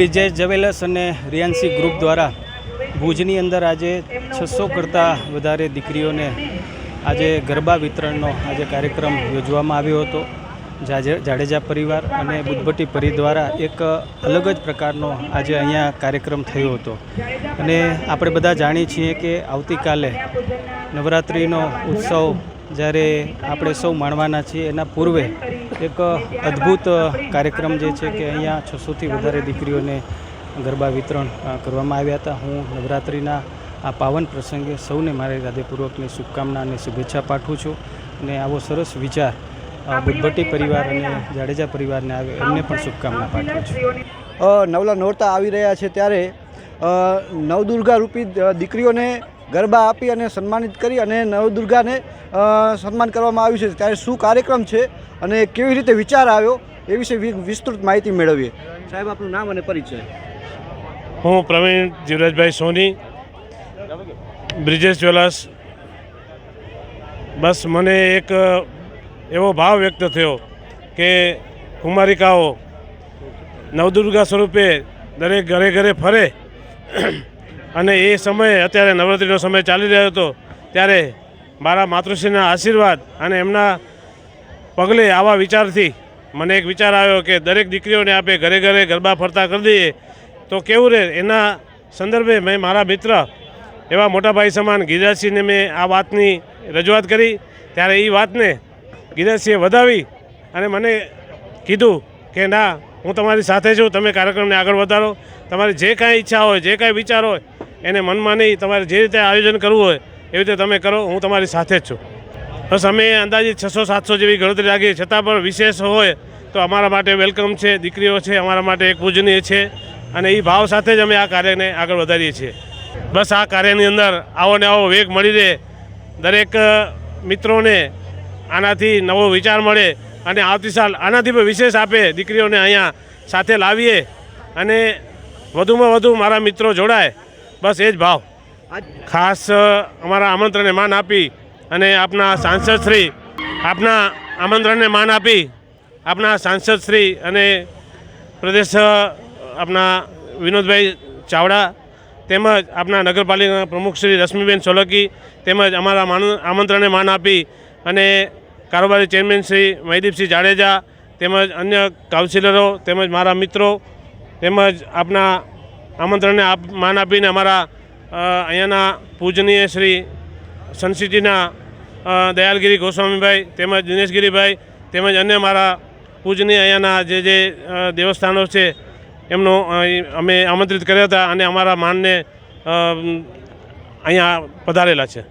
Brijesh jewellers અને રિયાન્સી group દ્વારા ભુજની અંદર આજે છસો કરતાં વધારે દીકરીઓને આજે ગરબા વિતરણનો આજે કાર્યક્રમ યોજવામાં આવ્યો હતો. જાડેજા પરિવાર અને બુદ્ધભટ્ટી પરી દ્વારા એક અલગ જ પ્રકારનો આજે અહીંયા કાર્યક્રમ થયો હતો. અને આપણે બધા જાણીએ છીએ કે આવતીકાલે નવરાત્રિનો ઉત્સવ જ્યારે આપણે સૌ માણવાના છીએ, એના પૂર્વે એક અદ્ભુત કાર્યક્રમ જે છે કે અહીંયા છસોથી વધારે દીકરીઓને ગરબા વિતરણ કરવામાં આવ્યા હતા. હું નવરાત્રિના આ પાવન પ્રસંગે સૌને મારી હૃદયપૂર્વકની શુભકામના અને શુભેચ્છા પાઠવું છું અને આવો સરસ વિચાર બુદ્ધભટ્ટી પરિવાર અને જાડેજા પરિવારને આવે, એમને પણ શુભકામના પાઠવું છું. નવલા નોરતા આવી રહ્યા છે ત્યારે નવદુર્ગા રૂપી દીકરીઓને ગરબા આપી અને સન્માનિત કરી અને નવદુર્ગાને સન્માન કરવામાં આવ્યું છે. ત્યારે શું કાર્યક્રમ છે અને કેવી રીતે વિચાર આવ્યો એ વિશે વિસ્તૃત માહિતી મેળવીએ. સાહેબ, આપનું નામ અને પરિચય. હું પ્રવીણ જીવરાજભાઈ સોની, બ્રિજેશ જ્વેલર્સ. બસ મને એક એવો ભાવ વ્યક્ત થયો કે કુમારિકાઓ નવદુર્ગા સ્વરૂપે દરેક ઘરે ઘરે ફરે. અને એ સમયે અત્યારે નવરાત્રિનો સમય ચાલી રહ્યો હતો, ત્યારે મારા માતૃશ્રીના આશીર્વાદ અને એમના પગલે આવા વિચારથી મને એક વિચાર આવ્યો કે દરેક દીકરીઓને આપણે ઘરે ઘરે ગરબા ફરતા કરી દઈએ. તો કેવું રહે? એના સંદર્ભે મેં મારા મિત્ર એવા મોટાભાઈ સમાન ગિરિરાજસિંહને મેં આ વાતની રજૂઆત કરી. ત્યારે એ વાતને ગિરિરાજસિંહે વધાવી અને મને કીધું કે ના, હું તમારી સાથે છું, તમે કાર્યક્રમને આગળ વધારો. તમારી જે કાંઈ ઈચ્છા હોય, જે કાંઈ વિચાર હોય એને મનમાં નહીં, તમારે જે રીતે આયોજન કરવું હોય એવી રીતે તમે કરો, હું તમારી સાથે જ છું. બસ અમે અંદાજિત છસો સાતસો જેવી ગણતરી રાખીએ, છતાં પણ વિશેષ હોય તો અમારા માટે વેલકમ છે, દીકરીઓ છે, અમારા માટે એક પૂજનીય છે, અને એ ભાવ સાથે જ અમે આ કાર્યને આગળ વધારીએ છીએ. બસ આ કાર્યની અંદર આવો ને આવો વેગ મળી રહે, દરેક મિત્રોને આનાથી નવો વિચાર મળે, અને આવતી સાલ આનાથી પણ વિશેષ આપે, દીકરીઓને અહીંયા સાથે લાવીએ, અને વધુમાં વધુ મારા મિત્રો જોડાય. બસ એ જ ભાવ. ખાસ અમારા આમંત્રણને માન આપી અને આપના સાંસદ શ્રી આપના આમંત્રણને માન આપી આપના સાંસદ શ્રી અને પ્રદેશ આપના વિનોદભાઈ ચાવડા તેમજ આપના નગરપાલિકાના પ્રમુખ શ્રી રશ્મિબેન સોલંકી તેમજ અમારા માન- આમંત્રણને માન આપી અને કારોબારી ચેરમેન શ્રી મહીદીપસિંહ જાડેજા તેમજ અન્ય કાઉન્સિલરો તેમજ મારા મિત્રો તેમજ આપના આમંત્રણને આપ, માન આપીને અમારા અહીંયાના પૂજનીય શ્રી સનસિટીના દયાલગીરી ગોસ્વામીભાઈ તેમજ દિનેશગીરીભાઈ તેમજ અન્ય મારા પૂજનીય અહીંયાના જે જે દેવસ્થાનો છે એમનો અમે આમંત્રિત કર્યા હતા અને અમારા માનને અહીંયા પધારેલા છે.